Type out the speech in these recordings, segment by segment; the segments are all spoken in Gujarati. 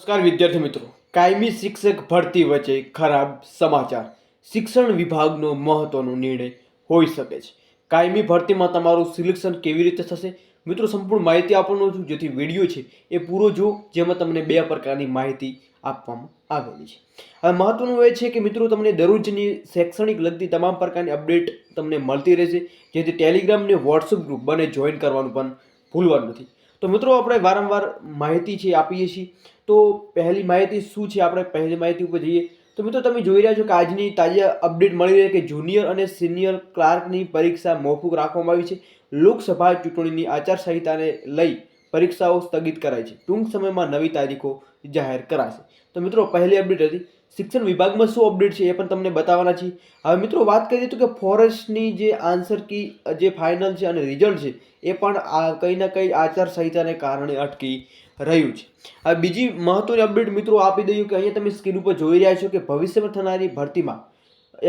નમસ્કાર વિદ્યાર્થી મિત્રો. કાયમી શિક્ષક ભરતી વચ્ચે ખરાબ સમાચાર. શિક્ષણ વિભાગનો મહત્વનો નિર્ણય હોઈ શકે છે. કાયમી ભરતીમાં તમારું સિલેક્શન કેવી રીતે થશે? મિત્રો, સંપૂર્ણ માહિતી આપવાનો છું. જેથી વીડિયો છે એ પૂરો જો જેમાં તમને બે પ્રકારની માહિતી આપવામાં આવેલી છે. હવે મહત્વનું એ છે કે મિત્રો, તમને દરરોજની શૈક્ષણિક લગતી તમામ પ્રકારની અપડેટ તમને મળતી રહેશે. જેથી ટેલિગ્રામ ને વોટ્સઅપ ગ્રુપ બંને જોઈન કરવાનું પણ ભૂલવાનું નથી. તો મિત્રો આપણે વારંવાર માહિતી છે આપીએ છીએ. તો પહેલી માહિતી શું છે? આપણે પહેલી માહિતી ઉપર જઈએ. તો મિત્રો તમે જોઈ રહ્યા છો કે આજની તાજા અપડેટ મળી રહી કે જુનિયર અને સિનિયર ક્લાર્કની પરીક્ષા મોકૂફ રાખવામાં આવી છે. લોકસભા ચૂંટણીની આચારસંહિતાને લઈ પરીક્ષાઓ સ્થગિત કરાઈ છે. ટૂંક સમયમાં નવી તારીખો જાહેર કરાશે. તો મિત્રો પહેલી અપડેટ હતી. શિક્ષણ વિભાગમાં શું અપડેટ છે એ પણ તમને બતાવવાના છે હવે મિત્રો વાત કરીએ તો કે ફોરેસ્ટની જે આન્સર કી, જે ફાઇનલ છે અને રિઝલ્ટ છે, એ પણ આ કંઈ ના કંઈ આચારસંહિતાને કારણે અટકી રહ્યું છે. હવે બીજી મહત્વની અપડેટ મિત્રો આપી દઉં કે અહીંયા તમે સ્ક્રીન ઉપર જોઈ રહ્યા છો કે ભવિષ્યમાં થનારી ભરતીમાં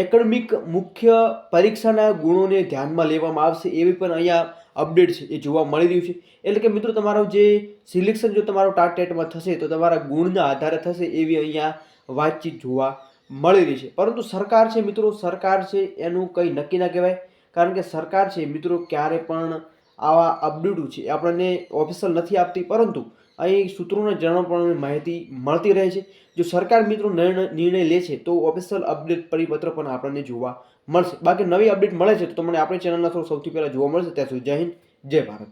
એકેડમિક મુખ્ય પરીક્ષાના ગુણોને ધ્યાનમાં લેવામાં આવશે એવી પણ અહીંયા અપડેટ છે, એ જોવા મળી રહ્યું છે. એટલે કે મિત્રો તમારું જે સિલેક્શન જો તમારું ટાટ ટેટમાં થશે તો તમારા ગુણના આધારે થશે એવી અહીંયા વાતચીત જોવા મળી રહી છે. પરંતુ સરકાર છે મિત્રો, સરકાર છે એનું કંઈ નક્કી ના કહેવાય. કારણ કે સરકાર છે મિત્રો ક્યારે પણ આવા અપડેટો છે આપણને ઓફિશિયલ નથી આપતી. પરંતુ અહીં સૂત્રોના જણાવવા પણ માહિતી મળતી રહે છે. જો સરકાર મિત્રો નિર્ણય લે છે, તો ઓફિશિયલ અપડેટ પરિપત્ર પણ આપણને જોવા મળશે. બાકી નવી અપડેટ મળે છે તો તમને આપણી ચેનલના થ્રુ સૌથી પહેલાં જોવા મળશે. ત્યાં સુધી જય હિન્દ, જય ભારત.